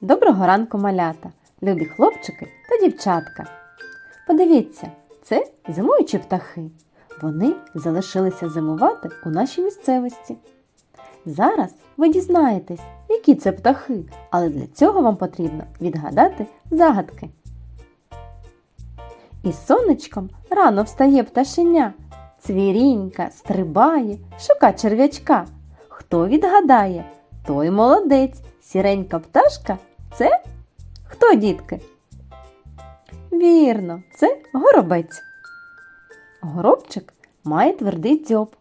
Доброго ранку, малята, любі хлопчики та дівчатка. Подивіться, це зимуючі птахи. Вони залишилися зимувати у нашій місцевості. Зараз ви дізнаєтесь, які це птахи, але для цього вам потрібно відгадати загадки. Із сонечком рано встає пташеня, цвірінька стрибає, шука черв'ячка. Хто відгадає, той молодець, сіренька пташка це хто, дітки? Вірно, це горобець. Горобчик має твердий дзьоб.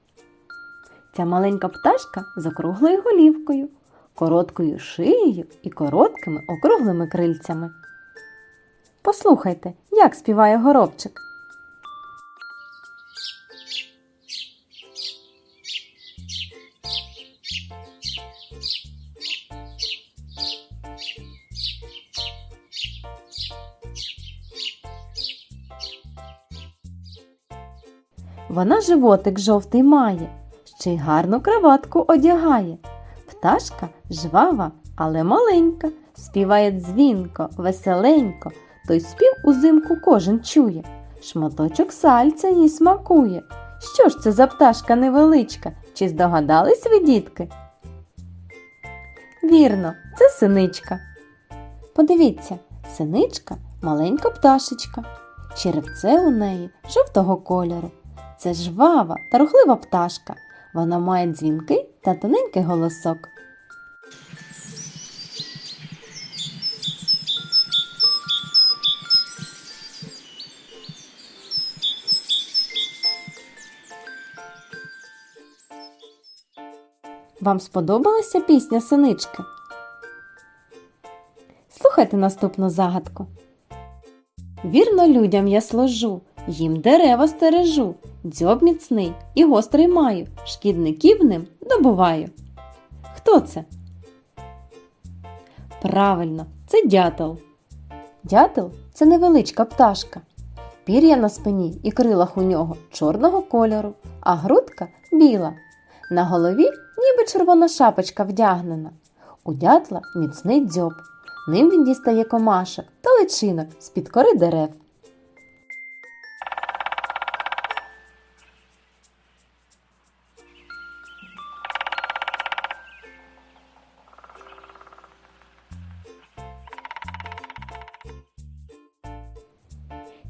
Ця маленька пташка з округлою голівкою, короткою шиєю і короткими округлими крильцями. Послухайте, як співає горобчик. Вона животик жовтий має, ще й гарну краватку одягає. Пташка жвава, але маленька, співає дзвінко, веселенько, той спів узимку кожен чує. Шматочок сальця їй смакує. Що ж це за пташка невеличка? Чи здогадались ви, дітки? Вірно, це синичка. Подивіться, синичка маленька пташечка. Черевце у неї жовтого кольору. Це жвава та рухлива пташка. Вона має дзвінкий та тоненький голосок. Вам сподобалася пісня синички? Слухайте наступну загадку. Вірно людям я служу, їм дерева стережу, дзьоб міцний і гострий маю, шкідників ним добуваю. Хто це? Правильно, це дятел. Дятел це невеличка пташка. Пір'я на спині і крилах у нього чорного кольору, а грудка біла. На голові ніби червона шапочка вдягнена. У дятла міцний дзьоб. Ним він дістає комашок та личинок з-під кори дерев.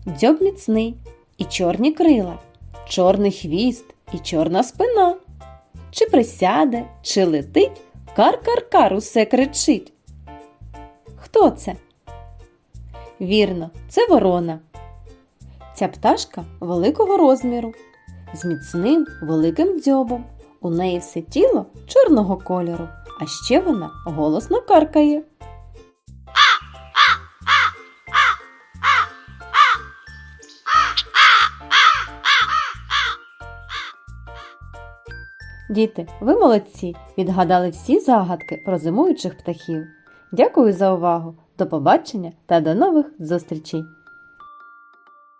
Дзьоб міцний і чорні крила, чорний хвіст і чорна спина. Чи присяде, чи летить, кар-кар-кар усе кричить. Хто це? Вірно, це ворона. Ця пташка великого розміру, з міцним великим дзьобом. У неї все тіло чорного кольору, а ще вона голосно каркає. Діти, ви молодці! Відгадали всі загадки про зимуючих птахів. Дякую за увагу! До побачення та до нових зустрічей!